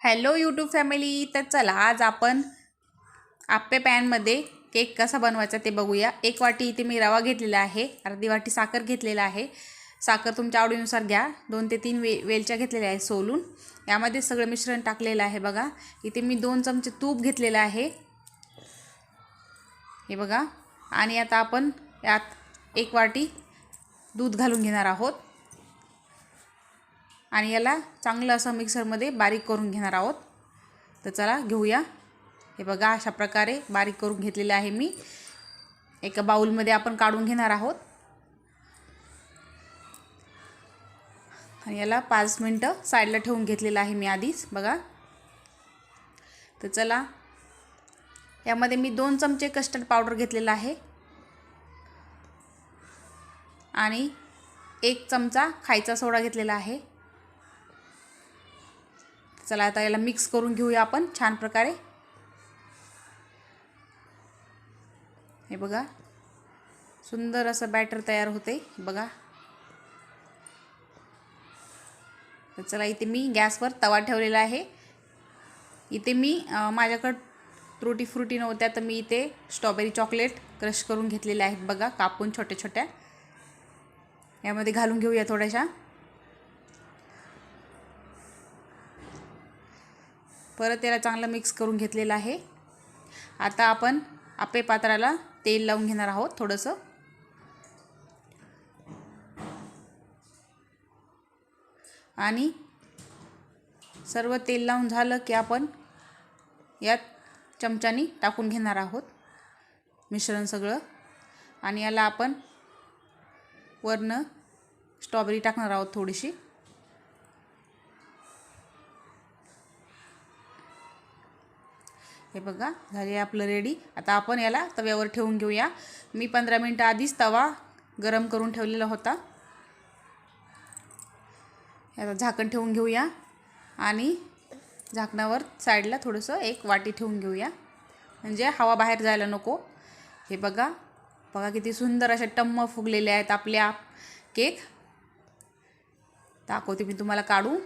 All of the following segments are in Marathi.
हॅलो यूट्यूब फॅमिली तर चला आज आपण आप्पे पॅनमध्ये केक कसा बनवायचा ते बघूया. एक वाटी इथे मी रवा घेतलेला आहे अर्धी वाटी साखर घेतलेला आहे. साखर तुमच्या आवडीनुसार घ्या. दोन ते तीन वे वेलच्या घेतलेल्या आहे सोलून. यामध्ये सगळं मिश्रण टाकलेलं आहे बघा. इथे मी दोन चमचे तूप घेतलेलं आहे. हे बघा. आणि आता आपण यात एक वाटी दूध घालून घेणार आहोत. आणि याला चांगलं असं मिक्सरमध्ये बारीक करून घेणार आहोत. तर चला घेऊया. हे बघा अशा प्रकारे बारीक करून घेतलेले आहे मी. एका बाऊलमध्ये आपण काढून घेणार आहोत. आणि याला पाच मिनटं साईडला ठेवून घेतलेलं आहे मी आधीच बघा. तर चला यामध्ये मी दोन चमचे कस्टर्ड पावडर घेतलेला आहे. आणि एक चमचा खायचा सोडा घेतलेला आहे. चला आता याला मिक्स करून घेऊया आपण. छान प्रकारे. हे बघा. सुंदर असं बॅटर तयार होते. बघा. तर चला इथे मी गॅसवर तवा ठेवलेला आहे. इथे मी माझ्याकडं त्रुटी फ्रुटी नव्हत्या तर मी इथे स्ट्रॉबेरी चॉकलेट क्रश करून घेतलेल्या आहेत बघा कापून छोट्या छोट्या यामध्ये घालून घेऊया थोड्याशा. परत याला चांगलं मिक्स करून घेतलेलं आहे. आता आपण आपे पात्राला तेल लावून घेणार आहोत थोडंसं. आणि सर्व तेल लावून झालं की आपण यात चमच्यानी टाकून घेणार आहोत मिश्रण सगळं. आणि याला आपण वरनं स्ट्रॉबेरी टाकणार आहोत थोडीशी. हे बघा झाले आपलं रेडी आता आपण याला तव्यावर ठेवून घेऊया. मी पंधरा मिनटं आधीच तवा गरम करून ठेवलेला होता. याला झाकण ठेवून घेऊया. आणि झाकणावर साईडला थोडंसं एक वाटी ठेवून घेऊया. म्हणजे हवा बाहेर जायला नको. हे बघा बघा किती सुंदर अशा टम्म फुगलेले आहेत आपल्या केक. दाखवते मी तुम्हाला काढून.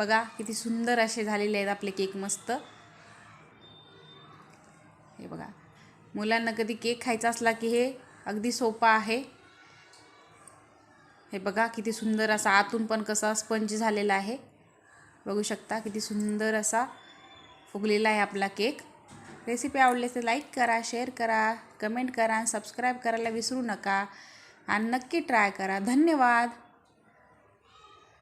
बघा किती सुंदर असे झालेले आहेत आपले केक मस्त. हे बघा मुलांना कधी केक खायचा असला की हे अगदी सोपा आहे. हे बघा किती सुंदर असा आतून पण कसा स्पंज झालेला आहे. बघू शकता किती सुंदर असा फुगलेला आहे आपला केक. रेसिपी आवडली तर लाईक करा शेअर करा कमेंट करा सबस्क्राईब करायला विसरू नका. आणि नक्की ट्राय करा. धन्यवाद!